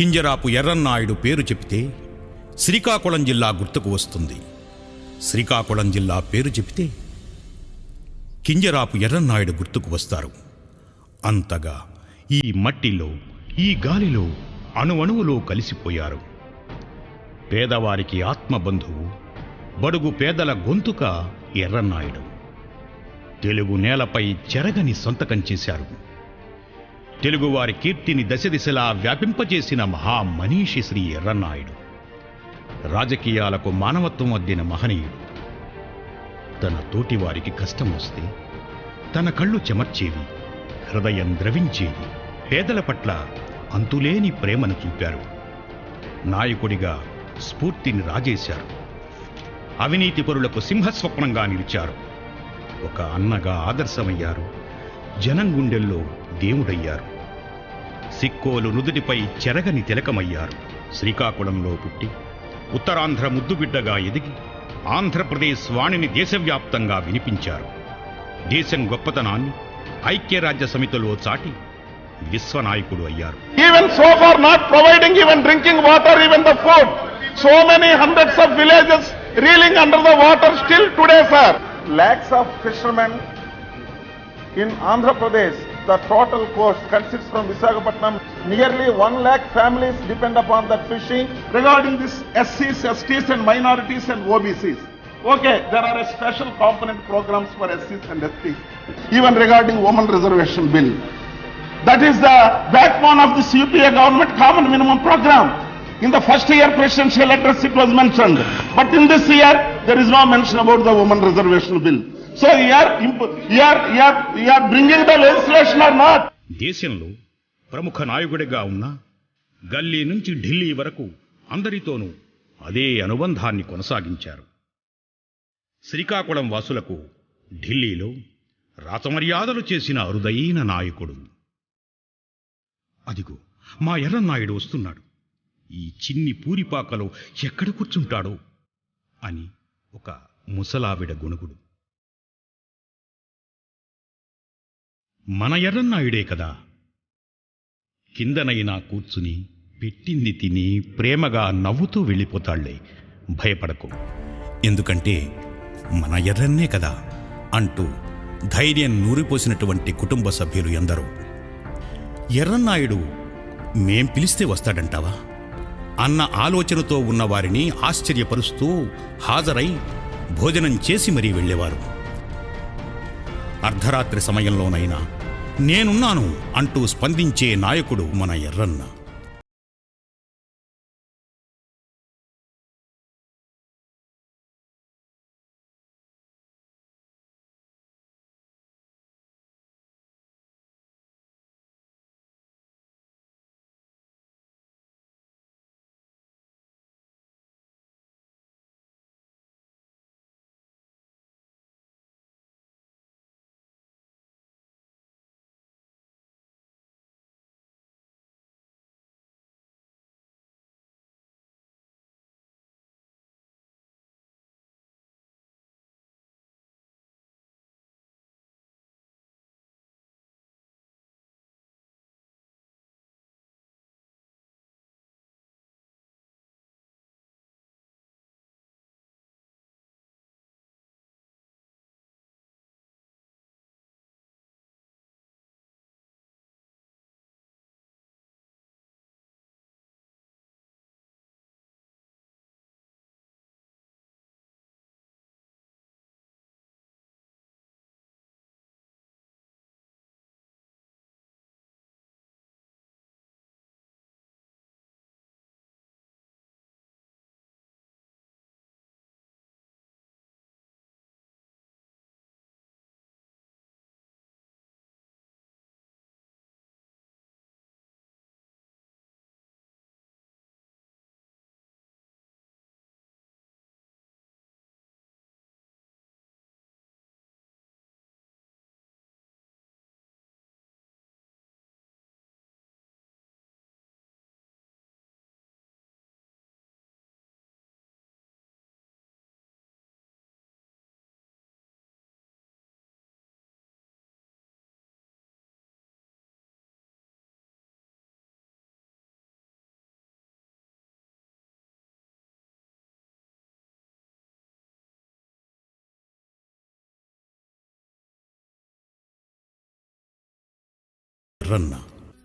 కింజరాపు ఎర్రన్నాయుడు పేరు చెబితే శ్రీకాకుళం జిల్లా గుర్తుకు వస్తుంది. శ్రీకాకుళం జిల్లా పేరు చెబితే కింజరాపు ఎర్రన్నాయుడు గుర్తుకు వస్తారు. అంతగా ఈ మట్టిలో ఈ గాలిలో అణువణువులో కలిసిపోయారు. పేదవారికి ఆత్మబంధువు బడుగు పేదల గొంతుక ఎర్రన్నాయుడు. తెలుగు నేలపై చెరగని సంతకం చేశారు. తెలుగువారి కీర్తిని దశదిశలా వ్యాపింపజేసిన మహామనీషి శ్రీ ఎర్రన్నాయుడు రాజకీయాలకు మానవత్వం అద్దిన మహనీయుడు. తన తోటివారికి కష్టం వస్తే తన కళ్ళు చెమర్చేవి హృదయం ద్రవించేది పేదల పట్ల అంతులేని ప్రేమను చూపారు. నాయకుడిగా స్ఫూర్తిని రాజేశారు. అవినీతి పరులకు సింహస్వప్నంగా నిలిచారు. ఒక అన్నగా ఆదర్శమయ్యారు. జనం గుండెల్లో దేవుడయ్యారు. సిక్కోలు నుదుటిపై చెరగని తిలకమయ్యారు. శ్రీకాకుళంలో పుట్టి ఉత్తరాంధ్ర ముద్దుబిడ్డగా ఎదిగి ఆంధ్రప్రదేశ్ వాణిని దేశవ్యాప్తంగా వినిపించారు. దేశం గొప్పతనాన్ని ఐక్యరాజ్య సమితిలో చాటి విశ్వనాయకుడు అయ్యారు. Even so far not providing even drinking water even the so many hundreds of villages reeling under the water still today sir lakhs of fishermen in Andhra Pradesh the total coast consists from Visakhapatnam. Nearly one lakh families depend upon that fishing. Regarding this SCs, STs and minorities and OBCs. Okay, there are special component programs for SCs and STs. Even regarding women reservation bill. That is the backbone of this UPA government common minimum program. In the first year presidential address it was mentioned. But in this year, there is no mention about the woman reservation bill. So you are, imp- you are, దేశంలో ప్రముఖ నాయకుడిగా ఉన్న గల్లీ నుంచి ఢిల్లీ వరకు అందరితోనూ అదే అనుబంధాన్ని కొనసాగించారు. శ్రీకాకుళం వాసులకు ఢిల్లీలో రాతమర్యాదలు చేసిన అరుదైన నాయకుడు. అదిగో మా ఎర్రన్నాయుడు వస్తున్నాడు. ఈ చిన్ని పూరిపాకలో ఎక్కడ కూర్చుంటాడో అని ఒక ముసలావిడ గుణుగుడు. మన ఎర్రన్నాయుడే కదా. కిందనైనా కూర్చుని పెట్టింది తిని ప్రేమగా నవ్వుతూ వెళ్ళిపోతాళ్ళే. భయపడకు. ఎందుకంటే మన ఎర్రన్నే కదా అంటూ ధైర్యం నూరిపోసినటువంటి కుటుంబ సభ్యులు ఎందరో. ఎర్రన్నాయుడు మేం పిలిస్తే వస్తాడంటావా? అన్న ఆలోచనతో ఉన్నవారిని ఆశ్చర్యపరుస్తూ హాజరై భోజనం చేసి మరీ వెళ్ళేవారు. అర్ధరాత్రి సమయంలోనైనా నేనున్నాను అంటూ స్పందించే నాయకుడు మన ఎర్రన్న. Ranna.